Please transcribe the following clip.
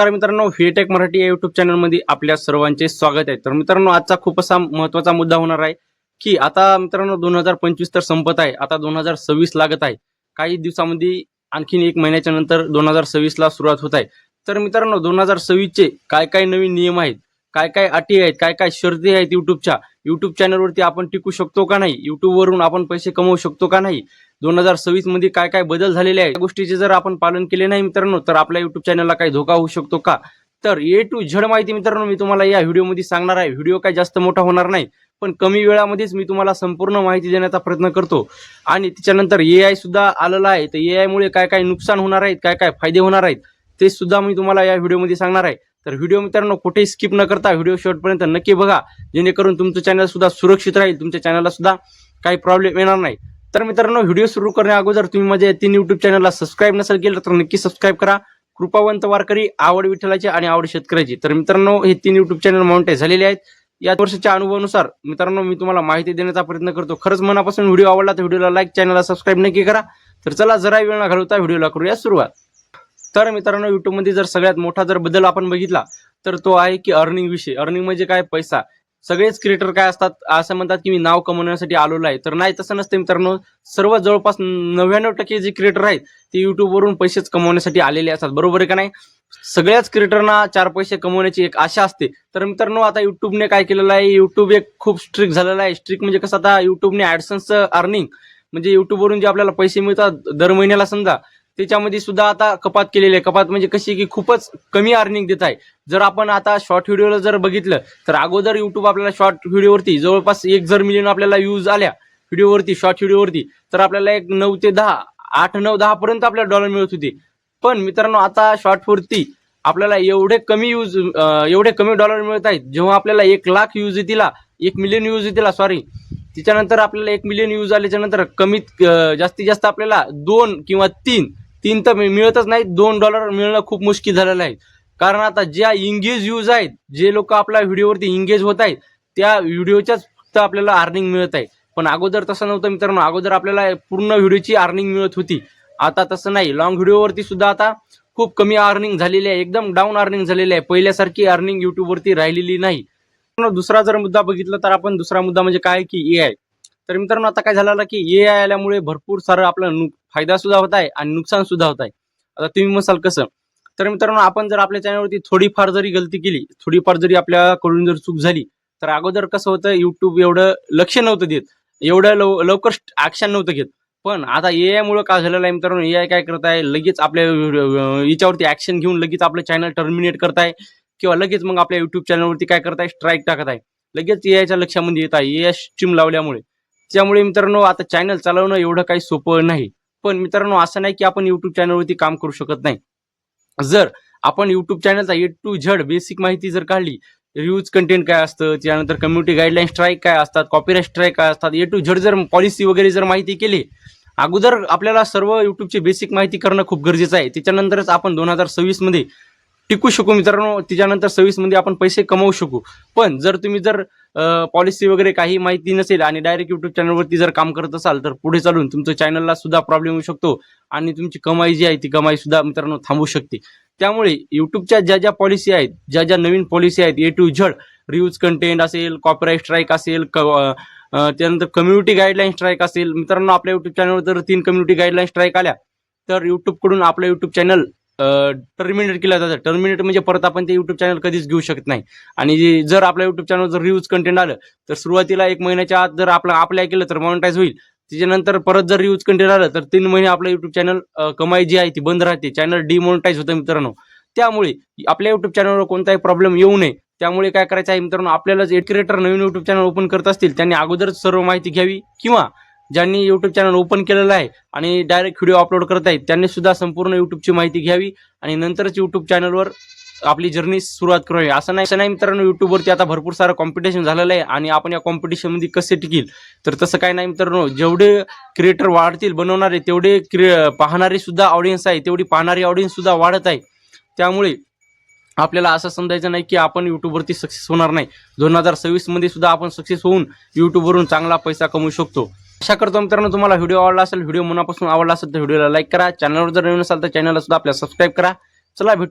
नमस्कार मित्रांनो व्हीटेक मराठी या युट्यूब चॅनलमध्ये आपल्या सर्वांचे स्वागत आहे. तर मित्रांनो आजचा खूप असा महत्त्वाचा मुद्दा होणार आहे की आता मित्रांनो दोन हजार पंचवीस तर संपत आहे आता दोन हजार सव्वीस लागत आहे. काही दिवसामध्ये आणखीन एक महिन्याच्या नंतर दोन हजार सव्वीसला सुरुवात होत आहे. तर मित्रांनो दोन हजार सव्वीसचे काय काय नवीन नियम आहेत? काय काय अटी आहेत काय काय शर्ती आहेत युट्यूबच्या युट्यूब चॅनलवरती आपण टिकू शकतो का नाही? युट्यूबवरून आपण पैसे कमवू शकतो का नाही? दोन हजार सव्वीसमध्ये काय काय बदल झालेले आहेत? या गोष्टीचे जर आपण पालन केले नाही मित्रांनो तर आपल्या युट्यूब चॅनलला काही धोका होऊ शकतो का? तर ए टू झड माहिती मित्रांनो मी तुम्हाला या व्हिडिओमध्ये सांगणार आहे. व्हिडिओ काय जास्त मोठा होणार नाही पण कमी वेळामध्येच मी तुम्हाला संपूर्ण माहिती देण्याचा प्रयत्न करतो. आणि त्याच्यानंतर ए आय सुद्धा आलेला आहे. तर ए आयमुळे काय काय नुकसान होणार आहेत काय काय फायदे होणार आहेत ते सुद्धा मी तुम्हाला या व्हिडिओमध्ये सांगणार आहे. तर व्हिडिओ मित्रांनो कुठेही स्किप न करता व्हिडिओ शेवटपर्यंत नक्की बघा. जेणेकरून तुमचं चॅनल सुद्धा सुरक्षित राहील तुमच्या चॅनलला सुद्धा काही प्रॉब्लेम येणार नाही. तर मित्रांनो व्हिडिओ सुरू करण्या अगोदर तुम्ही माझ्या तीन युट्यूब चॅनलला सबस्क्राईब नसेल केलं तर नक्की सबस्क्राईब करा. कृपावंत वारकरी आवड विठ्ठलाची आणि आवड शेतकऱ्याची. तर मित्रांनो हे तीन युट्यूब चॅनल माउंटेज झालेले आहेत. या वर्षाच्या अनुभवानुसार मित्रांनो मी तुम्हाला माहिती देण्याचा प्रयत्न करतो. खरंच मनापासून व्हिडिओ आवडला तर व्हिडिओला लाईक चॅनलला सबस्क्राईब नक्की करा. तर चला जरा वेळ न घालवता व्हिडिओला करूया सुरुवात. तर मित्रांनो युट्यूबमध्ये जर सगळ्यात मोठा जर बदल आपण बघितला तर तो आहे की अर्निंग विषय. अर्निंग म्हणजे काय? पैसा. सगळेच क्रिएटर काय असतात? असं म्हणतात की मी नाव कमवण्यासाठी आलेलो आहे. तर नाही तसं नसते मित्रांनो. सर्व जवळपास नव्याण्णव टक्के जे क्रिएटर आहेत ते युट्यूबवरून पैसेच कमवण्यासाठी आलेले असतात. बरोबर आहे का नाही? सगळ्याच क्रिएटरना चार पैसे कमवण्याची एक आशा असते. तर मित्रांनो आता युट्यूबने काय केलेलं आहे? युट्यूब एक खूप स्ट्रिक्ट झालेला आहे. स्ट्रिक्ट म्हणजे कसं? आता युट्यूबने ऍडसन्सचं अर्निंग म्हणजे युट्यूबवरून जे आपल्याला पैसे मिळतात दर महिन्याला समजा त्याच्यामध्ये सुद्धा आता कपात केलेली आहे. कपात म्हणजे कशी की खूपच कमी अर्निंग देत आहे. जर आपण आता शॉर्ट व्हिडिओला जर बघितलं तर अगोदर युट्यूब आपल्याला शॉर्ट व्हिडिओवरती जवळपास एक जर मिलियन आपल्याला व्ह्यूज आल्या व्हिडिओवरती शॉर्ट व्हिडिओवरती तर आपल्याला एक नऊ ते दहा आठ नऊ दहा पर्यंत आपल्याला डॉलर मिळत होते. पण मित्रांनो आता शॉर्टवरती आपल्याला एवढे कमी यूज एवढे कमी डॉलर मिळत आहेत. जेव्हा आपल्याला एक लाख यूज येतील एक मिलियन यूज येतील सॉरी त्याच्यानंतर आपल्याला एक मिलियन यूज आल्याच्यानंतर कमीत जास्तीत जास्त आपल्याला दोन किंवा तीन तीन तर मिळतच नाही दोन डॉलर मिळणं खूप मुश्किल झालेलं आहे. कारण आता ज्या इंगेज यूज आहेत जे लोक आपल्या व्हिडिओवरती इंगेज होत आहेत त्या व्हिडिओच्याच फक्त आपल्याला अर्निंग मिळत आहे. पण अगोदर तसं नव्हतं मित्रांनो. अगोदर आपल्याला पूर्ण व्हिडिओची अर्निंग मिळत होती. आता तसं नाही. लॉंग व्हिडिओवरती सुद्धा आता खूप कमी अर्निंग झालेली आहे. एकदम डाऊन अर्निंग झालेली आहे. पहिल्यासारखी अर्निंग युट्यूबवरती राहिलेली नाही. दुसरा जर मुद्दा बघितला तर आपण दुसरा मुद्दा म्हणजे काय की ए आय तर मित्रांनो आता काय झालं की ए आय आल्यामुळे भरपूर सारं आपलं फायदा सुद्धा होत आहे आणि नुकसान सुद्धा होत आहे. आता तुम्ही म्हणाल कसं? तर मित्रांनो आपण जर आपल्या चॅनलवरती थोडीफार जरी गलती केली थोडीफार जरी आपल्याकडून जर चूक झाली तर अगोदर कसं होतं युट्यूब एवढं लक्ष नव्हतं देत. एवढं लव लवकर ऍक्शन नव्हतं घेत. पण आता ए आयमुळे काय झालेलं आहे मित्रांनो? ए आय काय करत आहे? लगेच आपल्या याच्यावरती ऍक्शन घेऊन लगेच आपलं चॅनल टर्मिनेट करताय किंवा लगेच मग आपल्या युट्यूब चॅनलवरती काय करताय स्ट्राईक टाकत आहे. लगेच ए आयच्या लक्षामध्ये येत आहे. ए आय स्ट्रीम लावल्यामुळे. त्यामुळे मित्रांनो आता चॅनल चालवणं एवढं काही सोपं नाही. पण मित्रांनो असं नाही की आपण युट्यूब चॅनलवरती काम करू शकत नाही. जर आपण युट्यूब चॅनलचा ए टू झड बेसिक माहिती जर काढली रिव्ह्यूज कंटेंट काय असतं त्यानंतर कम्युनिटी गाईडलाईन स्ट्राईक काय असतात कॉपीराईट स्ट्राईक काय असतात ए टू झड जर पॉलिसी वगैरे जर माहिती केली अगोदर आपल्याला सर्व युट्यूबची बेसिक माहिती करणं खूप गरजेचं आहे. त्याच्यानंतरच आपण दोन हजार सव्वीसमध्ये टिकू शकू मित्रांनो तिच्यानंतर सव्वीसमध्ये आपण पैसे कमवू शकू. पण जर तुम्ही जर पॉलिसी वगैरे काही माहिती नसेल आणि डायरेक्ट युट्यूब चॅनलवरती जर काम करत असाल तर पुढे चालून तुमचं चॅनलला सुद्धा प्रॉब्लेम येऊ शकतो आणि तुमची कमाई जी आहे ती कमाई सुद्धा मित्रांनो थांबू शकते. त्यामुळे युट्यूबच्या ज्या ज्या पॉलिसी आहेत ज्या ज्या नवीन पॉलिसी आहेत A to Z reviews content असेल कॉपीराईट स्ट्राईक असेल क- त्यानंतर कम्युनिटी गाईडलाईन स्ट्राईक असेल मित्रांनो आपल्या युट्यूब चॅनलवर जर तीन कम्युनिटी गाईडलाईन स्ट्राईक आल्या तर युट्यूबकडून आपलं युट्यूब चॅनल टर्मिनेट केलं जातं. टर्मिनेट म्हणजे परत आपण ते युट्यूब चॅनल कधीच घेऊ शकत नाही. आणि जर आपल्या युट्यूब चॅनल जर रिव्ह्यूज कंटेंट आलं तर सुरुवातीला एक महिन्याच्या आत जर आपलं अप्लाय केलं तर मॉनिटाईज होईल. त्याच्यानंतर परत जर रिव्ह्यूज कंटेंट आलं तर तीन महिने आपलं युट्यूब चॅनल कमाई जी आहे ती बंद राहते. चॅनल डिमॉनिटाईज होतं मित्रांनो. त्यामुळे आपल्या युट्यूब चॅनलवर कोणताही प्रॉब्लेम येऊ नये. त्यामुळे काय करायचं आहे मित्रांनो आपल्याला जे क्रिएटर नवीन युट्यूब चॅनल ओपन करत असतील त्यांनी अगोदरच सर्व माहिती घ्यावी किंवा ज्यांनी युट्यूब चॅनल ओपन केलेलं आहे आणि डायरेक्ट व्हिडिओ अपलोड करत आहेत त्यांनी सुद्धा संपूर्ण युट्यूबची माहिती घ्यावी आणि नंतरच युट्यूब चॅनलवर आपली जर्नी सुरुवात करावी असं नाही असं नाही मित्रांनो युट्यूबवरती आता भरपूर सारं कॉम्पिटिशन झालेलं आहे आणि आपण या कॉम्पिटिशनमध्ये कसे टिकील? तर तसं काय नाही मित्रांनो जेवढे क्रिएटर वाढतील बनवणारे तेवढे क्रिए पाहणारे सुद्धा ऑडियन्स आहे तेवढी पाहणारी ऑडियन्स सुद्धा वाढत आहे. त्यामुळे आपल्याला असं समजायचं नाही की आपण युट्यूबवरती सक्सेस होणार नाही. दोन हजार सव्वीसमध्ये सुद्धा आपण सक्सेस होऊन युट्यूबवरून चांगला पैसा कमवू शकतो. आशा करतो मित्रांनो तुम्हाला व्हिडिओ आवडला असेल व्हिडिओ मनापासून आवडला असेल तर व्हिडिओला लाईक करा. चॅनलवर जर नवीन असाल तर चॅनलला सुद्धा आपल्या सबस्क्राईब करा. चला भेटू